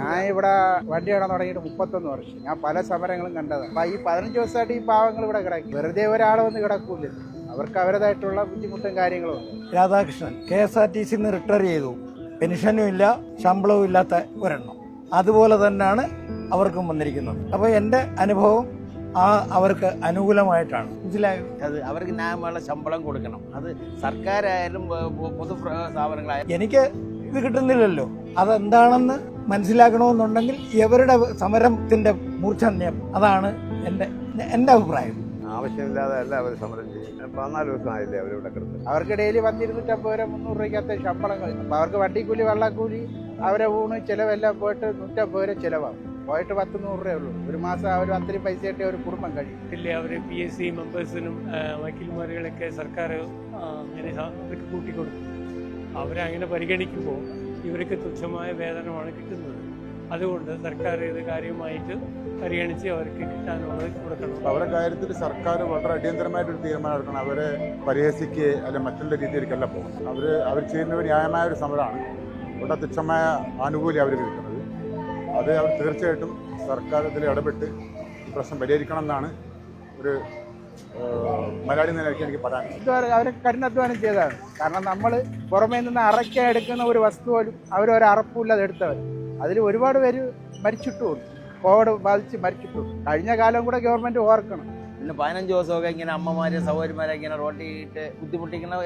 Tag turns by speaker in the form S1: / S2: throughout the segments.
S1: ഞാൻ ഇവിടെ വണ്ടി ഇടാൻ തുടങ്ങിയിട്ട് മുപ്പത്തൊന്ന് വർഷം. ഞാൻ പല സമരങ്ങളും കണ്ടതാണ്. അപ്പൊ ഈ പതിനഞ്ച് ദിവസമായിട്ട് ഈ പാവങ്ങൾ ഇവിടെ കിടക്കും. വെറുതെ ഒരാൾ വന്ന് കിടക്കൂല. അവർക്ക് അവരുടേതായിട്ടുള്ള ബുദ്ധിമുട്ടും കാര്യങ്ങളും ഉണ്ട്.
S2: Radhakrishnan K S R T സിന്ന് റിട്ടയർ ചെയ്തു. പെൻഷനും ഇല്ല ശമ്പളവും ഇല്ലാത്ത ഒരെണ്ണം. അതുപോലെ തന്നെയാണ് അവർക്കും വന്നിരിക്കുന്നത്. അപ്പോൾ എന്റെ അനുഭവം ആ അവർക്ക് അനുകൂലമായിട്ടാണ്. മനസ്സിലായോ?
S3: അത് അവർക്ക് ന്യായമുള്ള ശമ്പളം കൊടുക്കണം. അത് സർക്കാരായാലും പൊതു സ്ഥാപനങ്ങളായാലും
S2: എനിക്ക് ഇത് കിട്ടുന്നില്ലല്ലോ. അതെന്താണെന്ന് മനസ്സിലാക്കണമെന്നുണ്ടെങ്കിൽ ഇവരുടെ സമരത്തിന്റെ മൂർച്ഛന്യം അതാണ് എന്റെ എന്റെ അഭിപ്രായം.
S4: ആവശ്യമില്ലാതെ അല്ല അവർ സമരം ചെയ്യും. പതിനാല് ദിവസമായില്ലേ അവരിവിടെ കിടന്ന്.
S1: അവർക്ക് ഡെയിലി പത്തിരുന്നൂറ്റമ്പത് രൂപ മുന്നൂറ് രൂപയ്ക്കകത്ത് ശമ്പളങ്ങൾ അപ്പൊ അവർക്ക് വണ്ടിക്കൂലി വെള്ളക്കൂലി അവരെ ഊണ് ചിലവെല്ലാം പോയിട്ട് നൂറ്റമ്പത് രൂപ ചിലവാകും. പോയിട്ട് പത്ത് നൂറ് രൂപയേ ഉള്ളൂ. ഒരു മാസം അവർ അത്രയും പൈസ കിട്ടിയ ഒരു കുടുംബം കഴിയും.
S5: ഇല്ലേ അവർ പി എസ് സി മെമ്പേഴ്സിനും വക്കീൽമാരുകളൊക്കെ സർക്കാർ അങ്ങനെ അവർക്ക് കൂട്ടിക്കൊടുക്കും. അവരെ അങ്ങനെ പരിഗണിക്കുമ്പോൾ ഇവർക്ക് തുച്ഛമായ വേതനമാണ് കിട്ടുന്നത്. അതുകൊണ്ട് സർക്കാർ ഇത് കാര്യമായിട്ട് പരിഗണിച്ച് അവർക്ക് കിട്ടാനുള്ളത് കൊടുക്കണം.
S6: അവരുടെ കാര്യത്തിൽ സർക്കാർ വളരെ അടിയന്തരമായിട്ടൊരു തീരുമാനം എടുക്കണം. അവരെ പരിഹസിക്കുക അല്ലെ മറ്റുള്ള രീതിയിലേക്കല്ല പോകണം അവർ അവർ ചെയ്യുന്ന ഒരു ന്യായമായ ഒരു സമരമാണ്. ഇവിടെ തുച്ഛമായ ആനുകൂല്യം അവർക്ക് കിട്ടുന്നത്. അത് അവർ തീർച്ചയായിട്ടും സർക്കാർ ഇതിൽ ഇടപെട്ട് പ്രശ്നം പരിഹരിക്കണം എന്നാണ് ഒരു മലയാളി നിലയ്ക്ക് എനിക്ക് പറയാൻ
S1: അവർ കഠിനാധ്വാനം ചെയ്തതാണ്. കാരണം നമ്മൾ പുറമേ നിന്ന് അറയ്ക്കാൻ എടുക്കുന്ന ഒരു വസ്തു പോലും അവർ അറപ്പില്ലാതെ എടുത്തവർ. അതിൽ ഒരുപാട് പേര് മരിച്ചിട്ടുമുണ്ട് കോവിഡ് ബാധിച്ച് മരിച്ചിട്ടുണ്ട് കഴിഞ്ഞ കാലം കൂടെ ഗവൺമെന്റ് ഓർക്കണം.
S3: പിന്നെ പതിനഞ്ച് ദിവസമൊക്കെ ഇങ്ങനെ അമ്മമാരെ സഹോദരിമാരെ ഇങ്ങനെ റോട്ടിയിട്ട് ബുദ്ധിമുട്ടിക്കുന്ന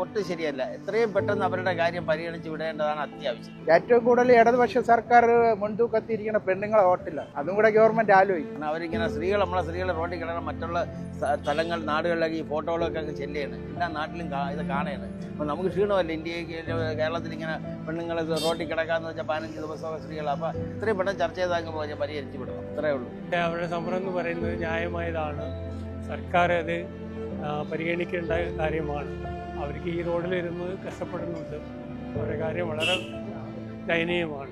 S3: ഒട്ടും ശരിയല്ല. എത്രയും പെട്ടെന്ന് അവരുടെ കാര്യം പരിഗണിച്ച് വിടേണ്ടതാണ് അത്യാവശ്യം.
S1: ഏറ്റവും കൂടുതൽ ഇടതുപക്ഷ സർക്കാർ മുൻതൂക്കത്തിരിക്കുന്ന പെണ്ണുങ്ങളെ വോട്ടില്ല. അതും കൂടെ ഗവൺമെന്റ് ആലോചിക്കും.
S3: അവരിങ്ങനെ സ്ത്രീകൾ നമ്മളെ സ്ത്രീകൾ റോഡിൽ കിടക്കണം മറ്റുള്ള സ്ഥ- സ്ഥലങ്ങൾ നാടുകളിലൊക്കെ ഈ ഫോട്ടോകളൊക്കെ അങ്ങ് ചെല്ലുകയാണ്. എല്ലാ നാട്ടിലും ഇത് കാണുകയാണ്. അപ്പോൾ നമുക്ക് ക്ഷീണമല്ല? ഇന്ത്യയ്ക്ക് കേരളത്തിൽ ഇങ്ങനെ പെണ്ണുങ്ങൾ റോഡിൽ കിടക്കാന്ന് വെച്ചാൽ പതിനഞ്ച് ദിവസമൊക്കെ സ്ത്രീകൾ അപ്പോൾ ഇത്രയും പെട്ടെന്ന് ചർച്ച ചെയ്താൽ അങ്ങ് പരിഹരിച്ചു വിടണം. അത്രേ ഉള്ളൂ.
S5: അവരുടെ സമരം എന്ന് പറയുന്നത് ന്യായമായതാണ്. സർക്കാർ അത് പരിഗണിക്കേണ്ട കാര്യമാണ്. അവർക്ക് ഈ റോഡിലിരുന്ന് കഷ്ടപ്പെടുന്നുണ്ട്. അവരുടെ കാര്യം വളരെ ദയനീയമാണ്.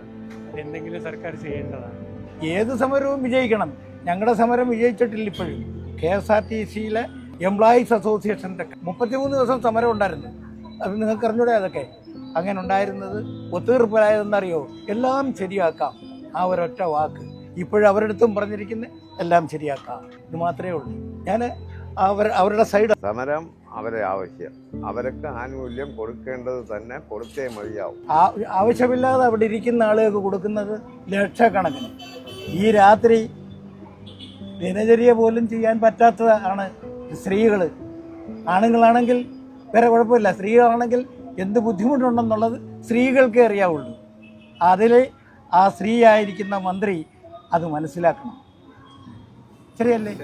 S5: എന്തെങ്കിലും സർക്കാർ ചെയ്യേണ്ടതാണ്.
S2: ഏത് സമരവും വിജയിക്കണം. ഞങ്ങളുടെ സമരം വിജയിച്ചിട്ടില്ല ഇപ്പോഴും. കെ എസ് ആർ ടി സിയിലെ എംപ്ലോയീസ് അസോസിയേഷന്റെ മുപ്പത്തിമൂന്ന് ദിവസം സമരം ഉണ്ടായിരുന്നു. അത് നിങ്ങൾക്ക് അറിഞ്ഞൂടെ അതൊക്കെ? അങ്ങനെ ഉണ്ടായിരുന്നത് ഒത്തുതീർപ്പിലായതെന്നറിയോ? എല്ലാം ശരിയാക്കാം. ആ ഒരൊറ്റ വാക്ക്. ഇപ്പോഴും അവരുടെ അടുത്തും പറഞ്ഞിരിക്കുന്നത് എല്ലാം ശരിയാക്കാം. ഇത് മാത്രമേ ഉള്ളൂ. ഞാൻ അവർ അവരുടെ സൈഡ്
S4: സമരം അവരെ ആവശ്യം. അവർക്ക് ആനുകൂല്യം കൊടുക്കേണ്ടത് തന്നെ കൊടുത്തേ മതിയാവും.
S2: ആവശ്യമില്ലാതെ അവിടെ ഇരിക്കുന്ന ആളുകൾക്ക് കൊടുക്കുന്നത് ലക്ഷക്കണക്കിന്. ഈ രാത്രി ദിനചര്യ പോലും ചെയ്യാൻ പറ്റാത്തതാണ് സ്ത്രീകൾ ആണുങ്ങളാണെങ്കിൽ വേറെ കുഴപ്പമില്ല. സ്ത്രീകളാണെങ്കിൽ എന്ത് ബുദ്ധിമുട്ടുണ്ടെന്നുള്ളത് സ്ത്രീകൾക്കേ അറിയാവുള്ളൂ. അതിൽ ആ സ്ത്രീ ആയിരിക്കുന്ന മന്ത്രി അത് മനസ്സിലാക്കണം. ശരിയല്ലേ?